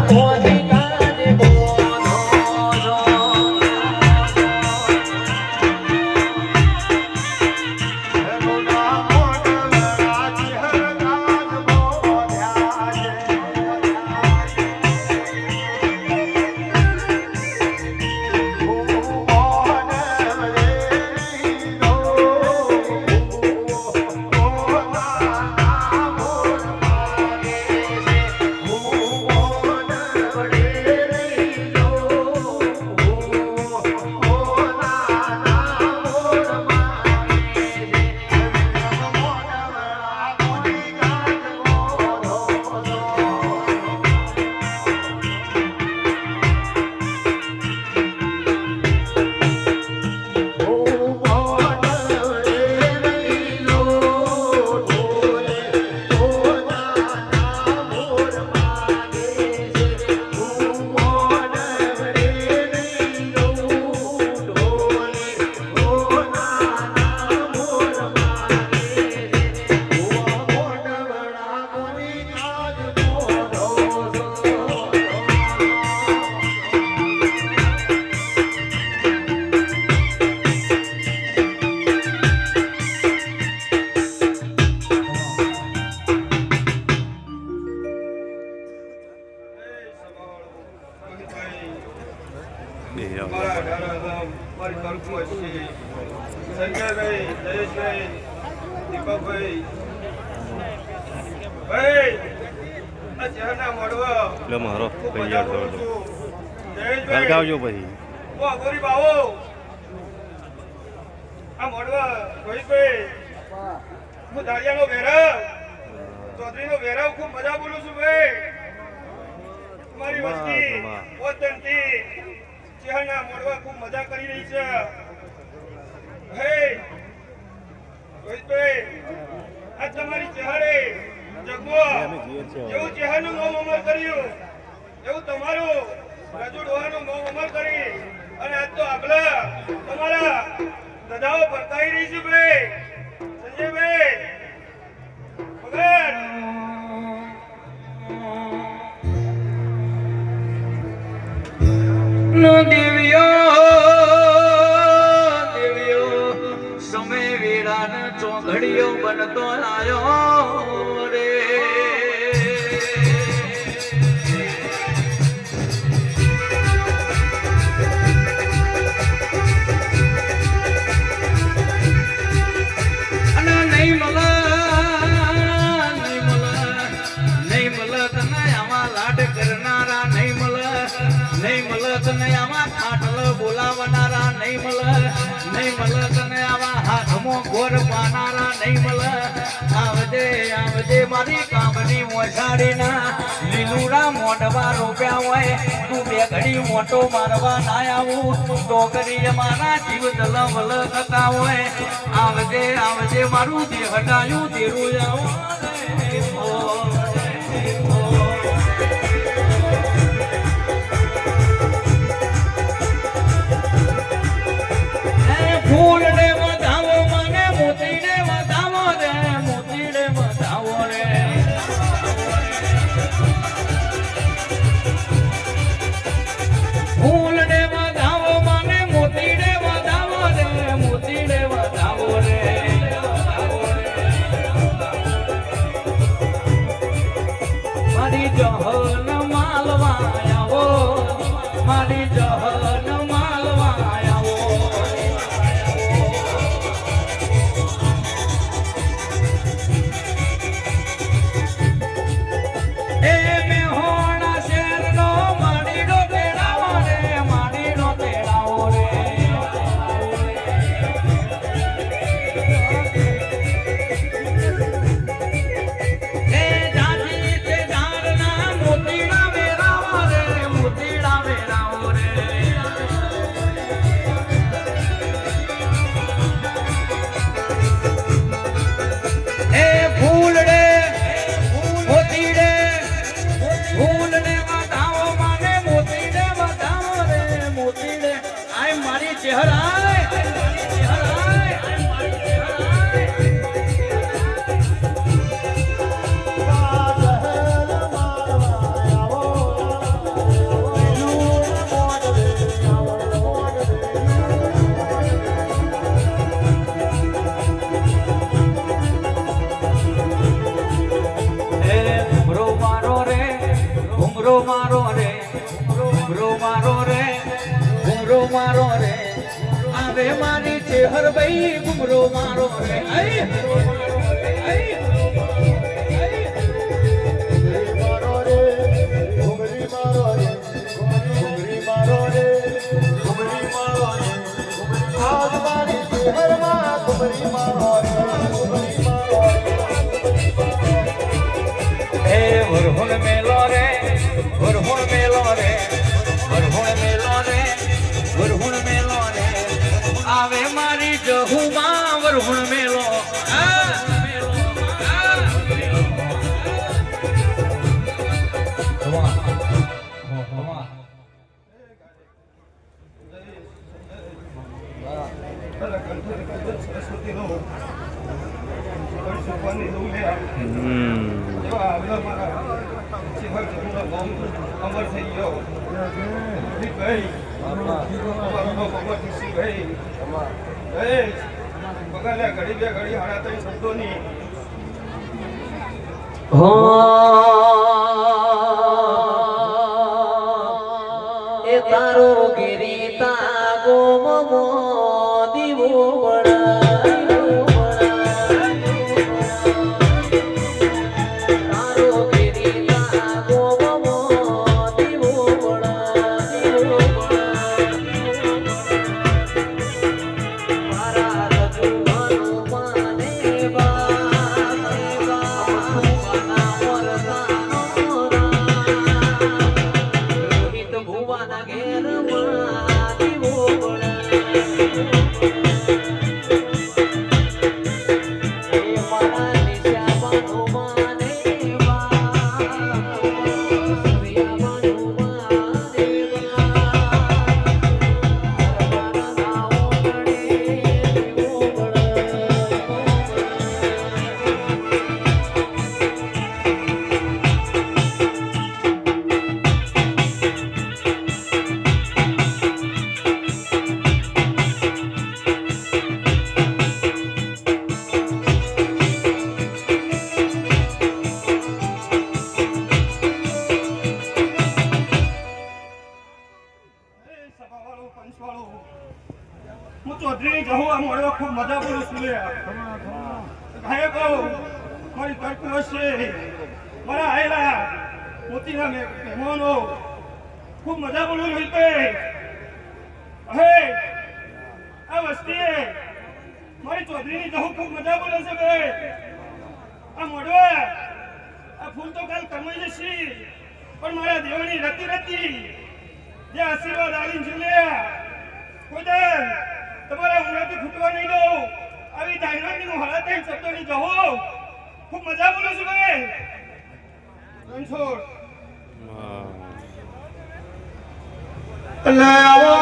બે જયેશભાઈ દીપકભાઈ. ભાઈ આ મળવા. મારો જયેશભાઈ. પછી ઓ બાવો આ મળવા હું વેરા ચૌધરીનો વેરા ખૂબ મજા બોલું છું ભાઈ. તમારી વસ્તી. પોતનથી ચહેરના મળવા ખૂબ મજા કરી રહી છે. આ તમારી ચહેરે જગવો. અમે જીએ છીએ હવે. જેવું ચહેરનું મોં અમર કર્યું એવું તમારું રજુ ડોહાનું મોં અમર કરી. અને આજ તો આગલા તમારા ગધાઓ ભરતાઈ રહી છે ભાઈ. સંજયભાઈ કરનારા નહીં રે નહીં મળત નહીં આવા ખાટલ બોલાવનારા નહીં મળે નહીં મળત નહીં આવા હાથમાં ગોર પાનારા નહીં મળે. આવજે આવજે, મારી કામની મોસાડીના. લીલુરા મોઢવા રોપ્યા હોય, તું બે ઘડી મોટો મારવા ના આવું. ડોકરી મારા જીવ દલવલ થતા હોય. આવજે આવજે, મારું દેહ હટાયું તેરું આવું. મારો રે. આવે મારી ચેહર ભાઈ ગુમરો મારો રે. અમર થઈ ગયો ભાઈ ભાઈ બગાલે ઘડી બે ઘડી હાડા ત્રણ શબ્દોની એ તારો ગિરિતા ગોમમો દીવો છું લે. ગાયકો, મારી તરકું હશે મારા આયેલા મોતીના મહેમાનો ખૂબ મજા પડું રોહિતભાઈ હે આ વસ્તીએ મારી ચૌધરીની કહું ખૂબ મજા પડે છે બે આ મોડવા આ ફૂલ તો કાલ કમાઈ જશે પણ મારા દેવાની રતી રતી જે આશીર્વાદ આવીને ઝૂલ્યા ખુદા તમારા ઊંઘાથી ખૂટવા નહીં દઉં. આવી ડાયનાની હું હાલત થઈ શકતો નહીં જહો ખૂબ મજા બોલું છું ભાઈ રણછોડ એટલે આવો